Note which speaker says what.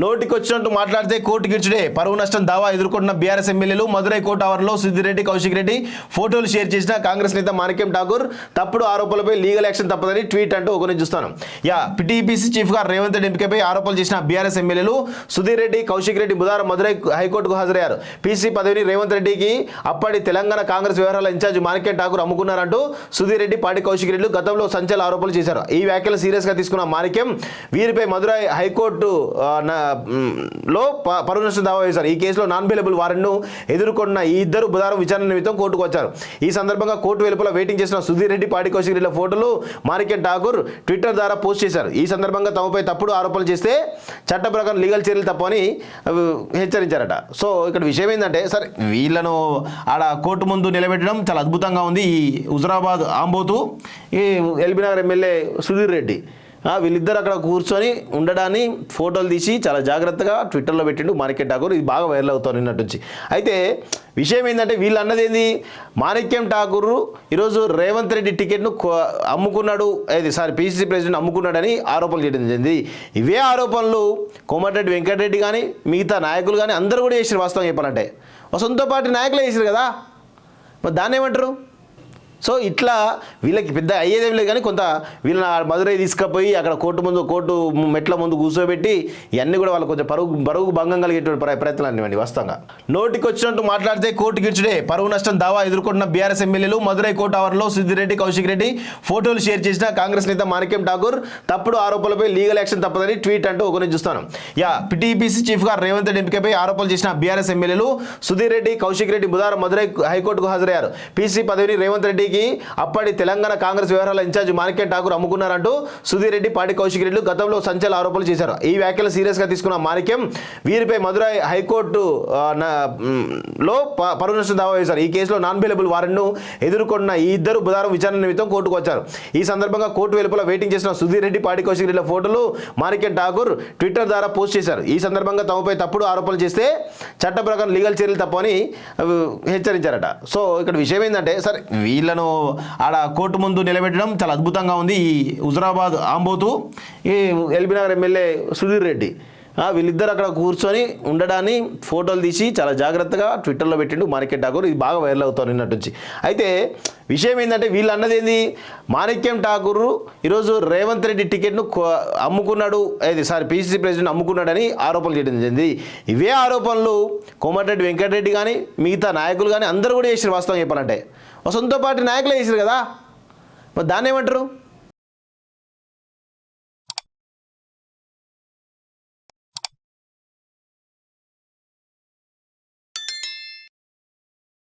Speaker 1: నోటికి వచ్చినట్టు మాట్లాడితే కోర్టు గిడ్చుడే పరువు నష్టం దావా ఎదుర్కొంటున్న బీఆర్ఎస్ ఎమ్మెల్యేలు మదురై కోర్టు ఆవరణలో సిద్దిరెడ్డి కౌశిక్ రెడ్డి ఫోటోలు షేర్ చేసిన కాంగ్రెస్ నేత మాణిక్యం ఠాకూర్ తప్పుడు ఆరోపణలపై లీగల్ యాక్షన్ తప్పదని ట్వీట్ అంటూ ఒకరిని చూస్తాను. యా టీపీసీ చీఫ్గా రేవంత్ రెడ్డి ఎంపికపై ఆరోపణలు చేసిన బీఆర్ఎస్ ఎమ్మెల్యేలు సుధీర్ రెడ్డి కౌశిక్ రెడ్డి బుధవారం మదురై హైకోర్టుకు హాజరయ్యారు. పీసీ పదవిని రేవంత్ రెడ్డికి అప్పటి తెలంగాణ కాంగ్రెస్ వ్యవహారాల ఇన్ఛార్జ్ మాణిక్యం ఠాకూర్ అమ్ముకున్నారంటూ సుధీర్ రెడ్డి పాటి కౌశిక్ రెడ్డి గతంలో సంచలన ఆరోపణలు చేశారు. ఈ వ్యాఖ్యలు సీరియస్గా తీసుకున్న మాణిక్యం వీరిపై మదురై హైకోర్టు లో ప- పరువు నష్టం దావా వేశారు ఈ కేసులో నాన్ బెయిలబుల్ వారెంట్ను ఎదుర్కొన్న ఈ ఇద్దరు బుధవారం విచారణ నిమిత్తం కోర్టుకు వచ్చారు. ఈ సందర్భంగా కోర్టు వెలుపల వెయిటింగ్ చేసిన సుధీర్ రెడ్డి పాటి ఫోటోలు మాణిక్యం ఠాకూర్ ట్విట్టర్ ద్వారా పోస్ట్ చేశారు. ఈ సందర్భంగా తమపై తప్పుడు ఆరోపణలు చేస్తే చట్ట ప్రకారం లీగల్ చర్యలు తప్పని హెచ్చరించారట. సో ఇక్కడ విషయం ఏంటంటే సరే వీళ్ళను ఆడ కోర్టు ముందు నిలబెట్టడం చాలా అద్భుతంగా ఉంది. ఈ హుజరాబాద్ ఆంబోతు ఈ ఎల్బీనగర్ ఎమ్మెల్యే సుధీర్ రెడ్డి. వీళ్ళిద్దరు అక్కడ కూర్చొని ఉండడాన్ని ఫోటోలు తీసి చాలా జాగ్రత్తగా ట్విట్టర్లో పెట్టిండు మాణిక్యం ఠాకూర్. ఇది బాగా వైరల్ అవుతారు నిన్నటి నుంచి. అయితే విషయం ఏంటంటే వీళ్ళు అన్నది ఏంది? మాణిక్యం ఠాకూర్ ఈరోజు రేవంత్ రెడ్డి టికెట్ను అమ్ముకున్నాడు. అది సారీ పీసీసీ ప్రెసిడెంట్ అమ్ముకున్నాడని ఆరోపణలు చేయడం జరిగింది. ఇవే ఆరోపణలు కోమటిరెడ్డి వెంకటరెడ్డి కానీ మిగతా నాయకులు కానీ అందరూ కూడా చేసిన వాస్తవం చెప్పాలంటే. మా సొంత పార్టీ నాయకులే చేసారు కదా? మరి దాన్ని ఏమంటారు? సో ఇట్లా వీళ్ళకి పెద్ద అయ్యేదేం లేదు కానీ కొంత వీళ్ళని మదురై తీసుకుపోయి అక్కడ కోర్టు ముందు కోర్టు మెట్ల ముందు కూర్చోబెట్టి ఇవన్నీ కూడా వాళ్ళు కొంచెం పరుగు పరుగు భంగం కలిగేటువంటి ప్రయత్నాలు అనివ్వండి వాస్తవంగా. నోటికి వచ్చినట్టు మాట్లాడితే కోర్టు గిడ్చుడే పరువు నష్టం దావా ఎదుర్కొంటున్న బీఆర్ఎస్ ఎమ్మెల్యేలు మదురై కోర్టు ఆవరణలో సిద్దిరెడ్డి కౌశిక్ రెడ్డి ఫోటోలు షేర్ చేసిన కాంగ్రెస్ నేత మాణిక్యం ఠాకూర్ తప్పుడు ఆరోపణలపై లీగల్ యాక్షన్ తప్పదని ట్వీట్ అంటూ ఒకరిని చూస్తాను యా టీపీసీ చీఫ్గా రేవంత్ రెడ్డి ఎంపికపై ఆరోపణలు చేసిన బీఆర్ఎస్ ఎమ్మెల్యేలు సుధీర్ రెడ్డి కౌశిక్ రెడ్డి బుధవారం మదురై హైకోర్టుకు హాజరయ్యారు. పీసీ పదవిని రేవంత్ రెడ్డి రెడ్డికి అప్పటి తెలంగాణ కాంగ్రెస్ వ్యవహారాల ఇన్ఛార్జ్ మాణిక్యం ఠాకూర్ అమ్ముకున్నారంటూ సుధీర్ రెడ్డి పాటి కౌశిక్ రెడ్డి గతంలో సంచల ఆరోపణలు చేశారు. ఈ వ్యాఖ్యలు సీరియస్గా తీసుకున్న మాణిక్యం వీరిపై మదురై హైకోర్టు లో ప- దావా వేశారు. ఈ కేసులో నాన్ బెయిలబుల్ వారెంట్ను ఎదుర్కొన్న ఈ ఇద్దరు బుధవారం విచారణ నిమిత్తం కోర్టుకు వచ్చారు. ఈ సందర్భంగా కోర్టు వెలుపల వెయిటింగ్ చేసిన సుధీర్ రెడ్డి పాటి కౌశిక్ రెడ్డిల ఫోటోలు మాణిక్యం ఠాకూర్ ట్విట్టర్ ద్వారా పోస్ట్ చేశారు. ఈ సందర్భంగా తమపై తప్పుడు ఆరోపణలు చేస్తే చట్ట ప్రకారం లీగల్ చర్యలు తప్పని హెచ్చరించారట. సో ఇక్కడ విషయం ఏంటంటే సరే వీళ్ళను ఆడ కోర్టు ముందు నిలబెట్టడం చాలా అద్భుతంగా ఉంది ఈ హుజరాబాద్ ఆంబోతు. ఈ ఎల్బీనగర్ ఎమ్మెల్యే సుధీర్ రెడ్డి. వీళ్ళిద్దరు అక్కడ కూర్చొని ఉండడాన్ని ఫోటోలు తీసి చాలా జాగ్రత్తగా ట్విట్టర్లో పెట్టిండు మాణిక్యం ఠాకూర్. ఇది బాగా వైరల్ అవుతారు నిన్నటి నుంచి. అయితే విషయం ఏంటంటే వీళ్ళు అన్నది ఏంది? మాణిక్యం ఠాకూర్ ఈరోజు రేవంత్ రెడ్డి టికెట్ను అమ్ముకున్నాడు. అది సారీ పీసీసీ ప్రెసిడెంట్ అమ్ముకున్నాడని ఆరోపణలు చేయడం జరిగింది. ఇవే ఆరోపణలు కోమటిరెడ్డి వెంకటరెడ్డి కానీ మిగతా నాయకులు కానీ అందరూ కూడా చేసిన వాస్తవం చెప్పాలంటే. మా సొంత పార్టీ నాయకులే చేసారు కదా. మరి దాన్ని ఏమంటారు?